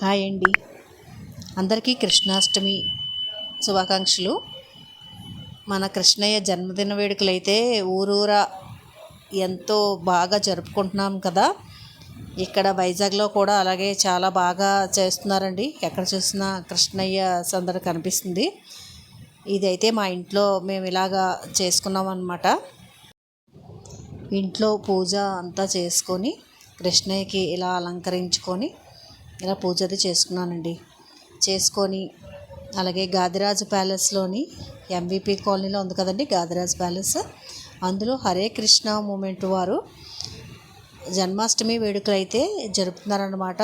Hi అండి. అందరికీ కృష్ణాష్టమి శుభాకాంక్షలు. మన కృష్ణయ్య జన్మదిన వేడుకలు అయితే ఊరూరా ఎంతో బాగా జరుపుకుంటున్నాం కదా. ఇక్కడ వైజాగ్లో కూడా అలాగే చాలా బాగా చేస్తున్నారండి. ఎక్కడ చూసినా కృష్ణయ్య సందడి కనిపిస్తుంది. ఇదైతే మా ఇంట్లో మేము ఇలాగా చేసుకున్నాం అనమాట ఇంట్లో పూజ అంతా చేసుకొని కృష్ణయ్యకి ఇలా అలంకరించుకొని ఇలా పూజ అది చేసుకున్నానండి. చేసుకొని అలాగే గాదిరాజు ప్యాలెస్లోని ఎంవిపి కాలనీలో ఉంది కదండి గాదిరాజు ప్యాలెస్. అందులో హరే కృష్ణ మూమెంట్ వారు జన్మాష్టమి వేడుకలు అయితే జరుపుతున్నారన్నమాట.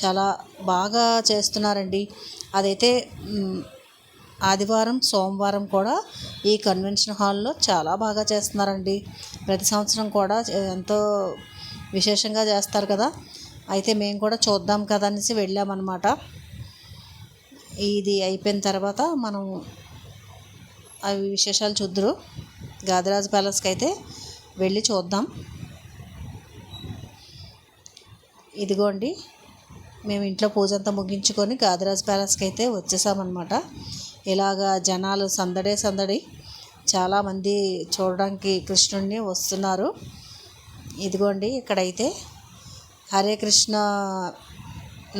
చాలా బాగా చేస్తున్నారండి. అదైతే ఆదివారం సోమవారం కూడా ఈ కన్వెన్షన్ హాల్లో చాలా బాగా చేస్తున్నారండి. ప్రతి సంవత్సరం కూడా ఎంతో విశేషంగా చేస్తారు కదా. అయితే మేము కూడా చూద్దాం కదా అనేసి వెళ్ళామన్నమాట. ఇది అయిపోయిన తర్వాత మనం అవి విశేషాలు చూద్దరు. గాదిరాజు ప్యాలెస్కి అయితే వెళ్ళి చూద్దాం. ఇదిగోండి మేము ఇంట్లో పూజ అంతా ముగించుకొని గాదిరాజ్ ప్యాలెస్కి అయితే వచ్చేసామన్నమాట. ఇలాగా జనాలు సందడే సందడి చాలామంది చూడడానికి కృష్ణుడిని వస్తున్నారు. ఇదిగోండి ఇక్కడైతే హరే కృష్ణ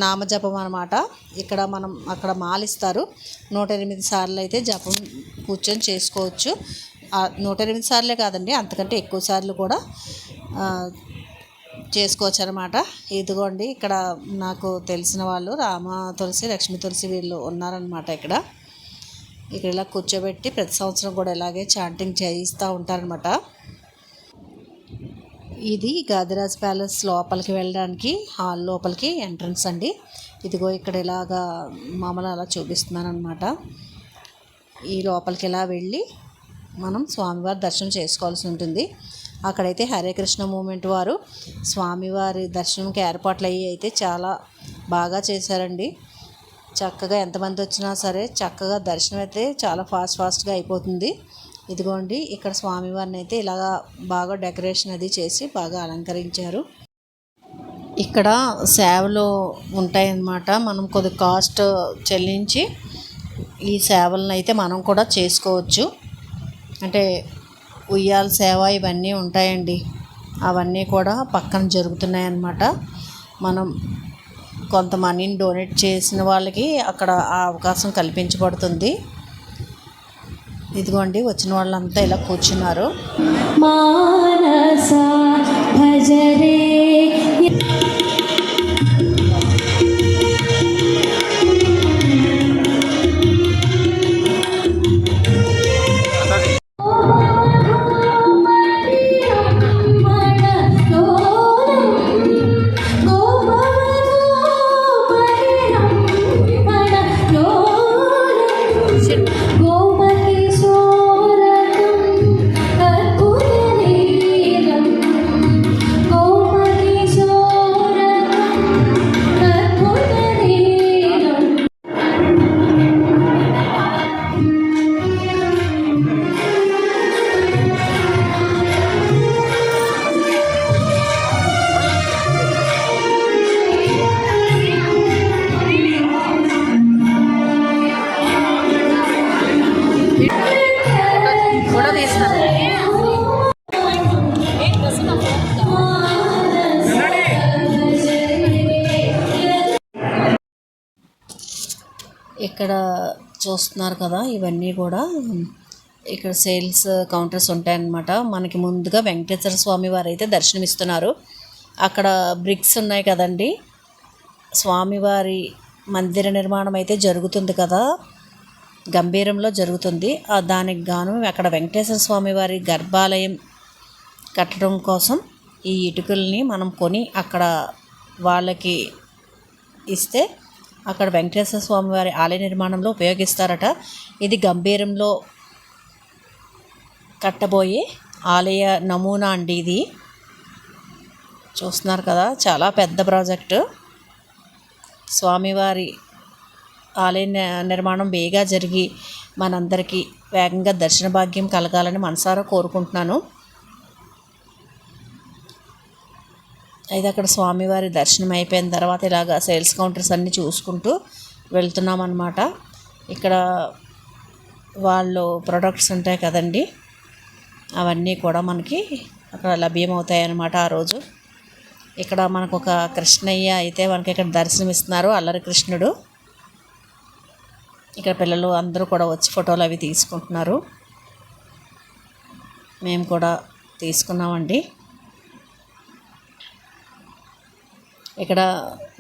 నామజపం అనమాట ఇక్కడ మనం అక్కడ మాలిస్తారు. నూట ఎనిమిది సార్లు అయితే జపం కూర్చొని చేసుకోవచ్చు. నూట ఎనిమిది సార్లే కాదండి అంతకంటే ఎక్కువ సార్లు కూడా చేసుకోవచ్చు అనమాట ఇదిగోండి ఇక్కడ నాకు తెలిసిన వాళ్ళు రామ తులసి లక్ష్మి తులసి వీళ్ళు ఉన్నారనమాట ఇక్కడ. ఇక్కడ ఇలా కూర్చోబెట్టి ప్రతి సంవత్సరం కూడా ఇలాగే చాంటింగ్ చేయిస్తూ ఉంటారనమాట ఇది గాదిరాజ్ ప్యాలెస్ లోపలికి వెళ్ళడానికి హాల్ లోపలికి ఎంట్రన్స్ అండి. ఇదిగో ఇక్కడ ఇలాగా మామూలు అలా చూపిస్తున్నాను అనమాట ఈ లోపలికి ఇలా వెళ్ళి మనం స్వామివారి దర్శనం చేసుకోవాల్సి ఉంటుంది. అక్కడైతే హరే కృష్ణ మూమెంట్ వారు స్వామివారి దర్శనంకి ఏర్పాట్లు అయ్యి అయితే చాలా బాగా చేశారండి. చక్కగా ఎంతమంది వచ్చినా సరే చక్కగా దర్శనం అయితే చాలా ఫాస్ట్ ఫాస్ట్గా అయిపోతుంది. ఇదిగోండి ఇక్కడ స్వామివారిని అయితే ఇలాగా బాగా డెకరేషన్ అది చేసి బాగా అలంకరించారు. ఇక్కడ సేవలు ఉంటాయన్నమాట. మనం కొద్ది కాస్ట్ చెల్లించి ఈ సేవలను అయితే మనం కూడా చేసుకోవచ్చు. అంటే ఉయ్యాల సేవ ఇవన్నీ ఉంటాయండి. అవన్నీ కూడా పక్కన జరుగుతున్నాయి అన్నమాట మనం కొంత మనీని డొనేట్ చేసిన వాళ్ళకి అక్కడ ఆ అవకాశం కల్పించబడుతుంది. ఇదిగోండి వచ్చిన వాళ్ళంతా ఇలా కూర్చున్నారు. మానస భజరే ఇక్కడ చూస్తున్నారు కదా ఇవన్నీ కూడా ఇక్కడ సేల్స్ కౌంటర్స్ ఉంటాయన్నమాట. మనకి ముందుగా వెంకటేశ్వర స్వామి వారు అయితే దర్శనమిస్తున్నారు. అక్కడ బ్రిక్స్ ఉన్నాయి కదండి. స్వామివారి మందిర నిర్మాణం అయితే జరుగుతుంది కదా గంభీరంలో జరుగుతుంది. దానికి గాను అక్కడ వెంకటేశ్వర స్వామి వారి గర్భాలయం కట్టడం కోసం ఈ ఇటుకల్ని మనం కొని అక్కడ వాళ్ళకి ఇస్తే అక్కడ వెంకటేశ్వర స్వామి వారి ఆలయ నిర్మాణంలో ఉపయోగిస్తారట. ఇది గంభీరంలో కట్టబోయే ఆలయ నమూనా అండి ఇది. చూస్తున్నారు కదా చాలా పెద్ద ప్రాజెక్టు. స్వామివారి ఆలయ ని- నిర్మాణం వేగా జరిగి మనందరికీ వేగంగా దర్శన భాగ్యం కలగాలని మనసారా కోరుకుంటున్నాను. అయితే అక్కడ స్వామివారి దర్శనం అయిపోయిన తర్వాత ఇలాగ సేల్స్ కౌంటర్స్ అన్నీ చూసుకుంటూ వెళ్తున్నాం అనమాట ఇక్కడ వాళ్ళు ప్రొడక్ట్స్ ఉంటాయి కదండి అవన్నీ కూడా మనకి అక్కడ లభ్యమవుతాయి అన్నమాట ఆ రోజు. ఇక్కడ మనకు ఒక కృష్ణయ్య అయితే మనకి ఇక్కడ దర్శనం ఇస్తున్నారు అల్లరి కృష్ణుడు. ఇక్కడ పిల్లలు అందరూ కూడా వచ్చి ఫోటోలు అవి తీసుకుంటున్నారు. మేము కూడా తీసుకున్నామండి. ఇక్కడ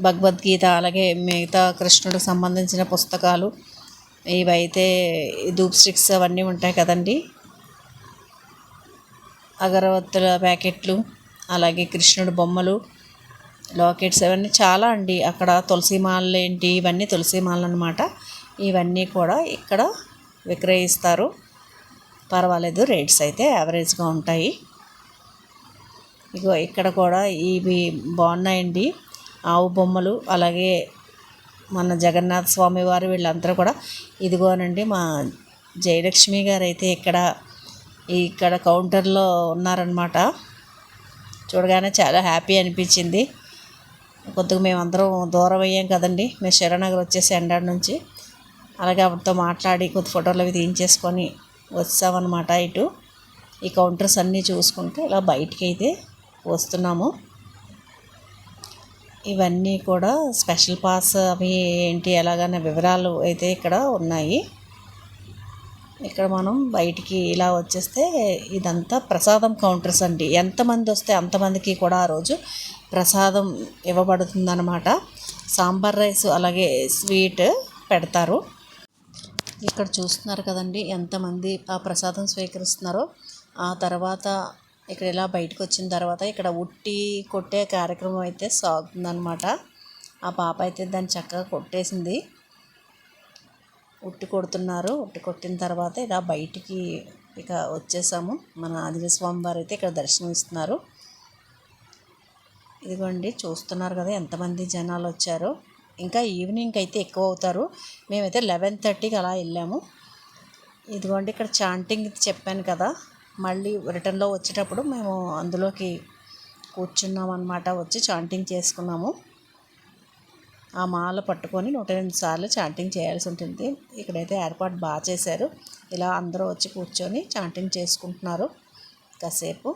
భగవద్గీత అలాగే మిగతా కృష్ణుడికి సంబంధించిన పుస్తకాలు ఇవైతే ధూప్ స్టిక్స్ అవన్నీ ఉంటాయి కదండి. అగరవత్తుల ప్యాకెట్లు అలాగే కృష్ణుడు బొమ్మలు లాకెట్స్ అవన్నీ చాలా అండి. అక్కడ తులసి మాలలు ఏంటి ఇవన్నీ తులసి మాలలు అనమాట ఇవన్నీ కూడా ఇక్కడ విక్రయిస్తారు. పర్వాలేదు రేట్స్ అయితే యావరేజ్గా ఉంటాయి. ఇగో ఇక్కడ కూడా ఇవి బాగున్నాయండి. ఆవు బొమ్మలు అలాగే మన జగన్నాథ స్వామి వారు వీళ్ళందరూ కూడా ఇదిగోనండి మా జయలక్ష్మి గారు అయితే ఇక్కడ ఇక్కడ కౌంటర్లో ఉన్నారనమాట చూడగానే చాలా హ్యాపీ అనిపించింది. కొద్దిగా మేమందరం దూరం అయ్యాం కదండి. మేము శరణనగర్ వచ్చేసి ఎండాడ నుంచి. అలాగే ఆవిడతో మాట్లాడి కొద్ది ఫోటోలు అవి తీయించేసుకొని వచ్చామన్నమాట ఇటు. ఈ కౌంటర్స్ అన్నీ చూసుకుంటే ఇలా బయటికి అయితే వస్తున్నాము. ఇవన్నీ కూడా స్పెషల్ పాస్ అవి ఏంటి ఎలాగైనా వివరాలు అయితే ఇక్కడ ఉన్నాయి. ఇక్కడ మనం బయటికి ఇలా వచ్చేస్తే ఇదంతా ప్రసాదం కౌంటర్స్ అండి. ఎంతమంది వస్తే అంతమందికి కూడా ఆ రోజు ప్రసాదం ఇవ్వబడుతుందన్నమాట. సాంబార్ రైస్ అలాగే స్వీట్ పెడతారు. ఇక్కడ చూస్తున్నారు కదండి ఎంతమంది ఆ ప్రసాదం స్వీకరిస్తున్నారో. ఆ తర్వాత ఇక్కడ ఇలా బయటకు వచ్చిన తర్వాత ఇక్కడ ఉట్టి కొట్టే కార్యక్రమం అయితే సాగుతుందనమాట ఆ పాప అయితే దాన్ని చక్కగా కొట్టేసింది. ఉట్టి కొడుతున్నారు. ఉట్టి కొట్టిన తర్వాత ఇలా బయటికి ఇక వచ్చేసాము. మన ఆంజనేయ స్వామి వారు అయితే ఇక్కడ దర్శనం ఇస్తున్నారు. ఇదిగోండి చూస్తున్నారు కదా ఎంతమంది జనాలు వచ్చారో. ఇంకా ఈవినింగ్ అయితే ఎక్కువ అవుతారు. మేమైతే లెవెన్ థర్టీకి అలా వెళ్ళాము. ఇదిగోండి ఇక్కడ చాంటింగ్ చెప్పాను కదా. మళ్ళీ రిటర్న్లో వచ్చేటప్పుడు మేము అందులోకి కూర్చున్నాం అనమాట వచ్చి చాంటింగ్ చేసుకున్నాము. ఆ మాల పట్టుకొని నూట ఎనిమిది సార్లు చాంటింగ్ చేయాల్సి ఉంటుంది. ఇక్కడైతే ఏర్పాటు బాగా చేశారు. ఇలా అందరూ వచ్చి కూర్చొని చాంటింగ్ చేసుకుంటున్నారు. కాసేపు.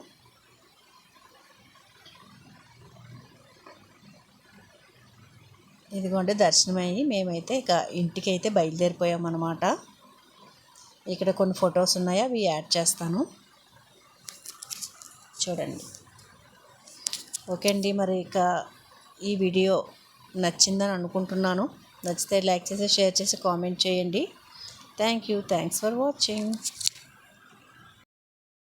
ఇదిగోండి దర్శనమయ్యి మేమైతే ఇక ఇంటికి అయితే బయలుదేరిపోయామన్నమాట. ఇక్కడ కొన్ని ఫొటోస్ ఉన్నాయి అవి యాడ్ చేస్తాను. చూడండి. ఓకే అండి మరి ఇక ఈ వీడియో నచ్చిందని అనుకుంటున్నాను. నచ్చితే లైక్ చేసి షేర్ చేసి కామెంట్ చేయండి. Thank you. Thanks for watching.